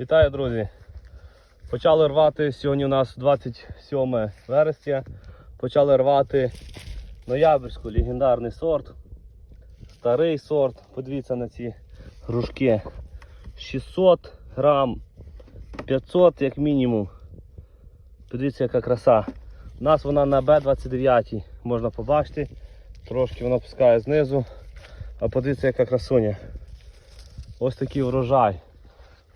Вітаю, друзі! Почали рвати сьогодні у нас 27 вересня. Почали рвати ноябрьську легендарний сорт. Старий сорт. Подивіться на ці грушки. 600 грам, 500 як мінімум. Подивіться, яка краса. У нас вона на Б29 можна побачити. Трошки вона пускає знизу. А подивіться, яка красуня. Ось такий врожай.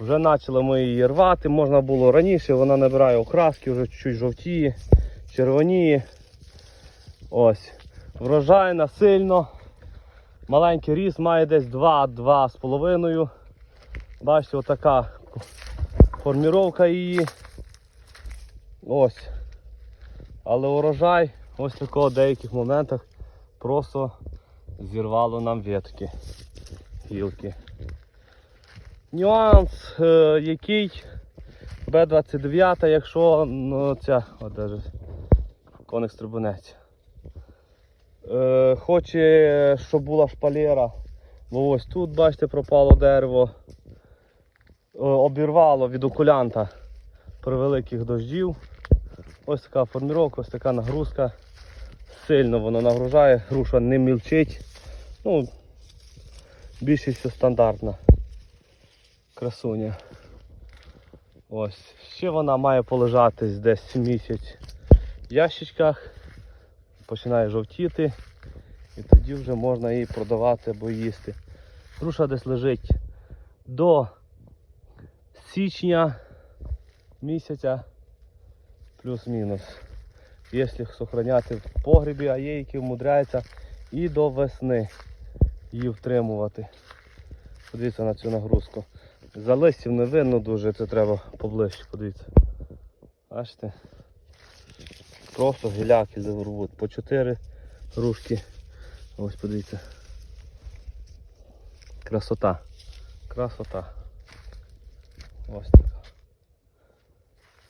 Вже почали ми її рвати, можна було раніше, вона набирає окраски, вже чуть жовтіє, червоніє. Ось. Врожайна сильно. Маленький ріс має десь 2-2,5. Бачите, отака форміровка її. Ось. Але урожай ось такого в деяких моментах просто зірвало нам ветки, гілки. Нюанс, е, який Б29, якщо ну, ця, от даже, коник стрибунець. Е, хоче, щоб була шпалера, бо ось тут, бачите, пропало дерево. Е, обірвало від окулянта при великих дождів. Ось така форміровка, ось така нагрузка. Сильно воно нагружає, груша не мільчить. Ну, більшість стандартна красуня. Ось. Ще вона має полежати десь місяць в ящичках. Починає жовтіти. І тоді вже можна її продавати або їсти. Груша десь лежить до січня місяця плюс-мінус. Якщо зберігати в погрібі, а є які вмудряються і до весни її втримувати. Подивіться на цю нагрузку. За листів не видно дуже, це треба поближче, подивіться. Бачите? Просто гіляки рвуть. По 4 ружки. Ось подивіться. Красота. Красота. Ось така.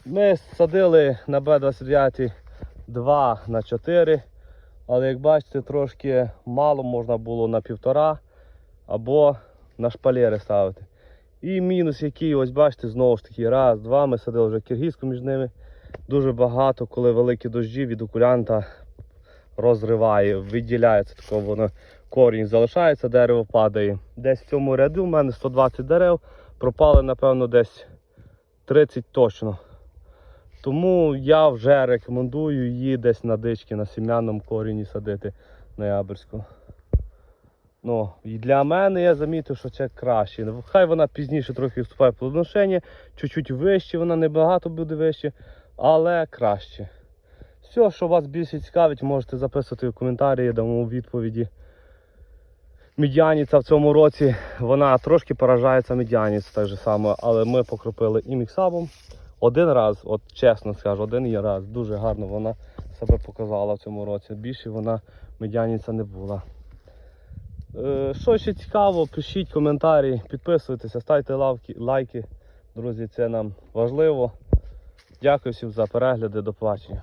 Ми садили на Б29 2 на 4, але як бачите, трошки мало можна було на півтора або на шпалери ставити. І мінус який, ось бачите, знову ж таки, раз, два, ми садили вже киргизку між ними. Дуже багато, коли великі дощі від окулянта розриває, виділяється такого воно корінь залишається, дерево падає. Десь в цьому ряду в мене 120 дерев, пропали, напевно, десь 30 точно. Тому я вже рекомендую її десь на дички, на сім'яному корінні садити ноябрьську. Ну, і для мене я замітив, що це краще. Ну, Хай вона пізніше трохи вступає в плодоношення, чуть-чуть вище, вона не багато буде вище, але краще. Все, що вас більше цікавить, можете записувати в коментарі, я дамо відповіді. Медіаніця в цьому році вона трошки поражається медіаніця так же само, але ми покропили і міксабом. Один раз, от чесно скажу, один є раз. Дуже гарно вона себе показала в цьому році. Більше вона медіаніця не була. Е, Що ще цікаво, пишіть коментарі, підписуйтеся, ставте лавки, лайки. Друзі, це нам важливо. Дякую всім за перегляди, до побачення.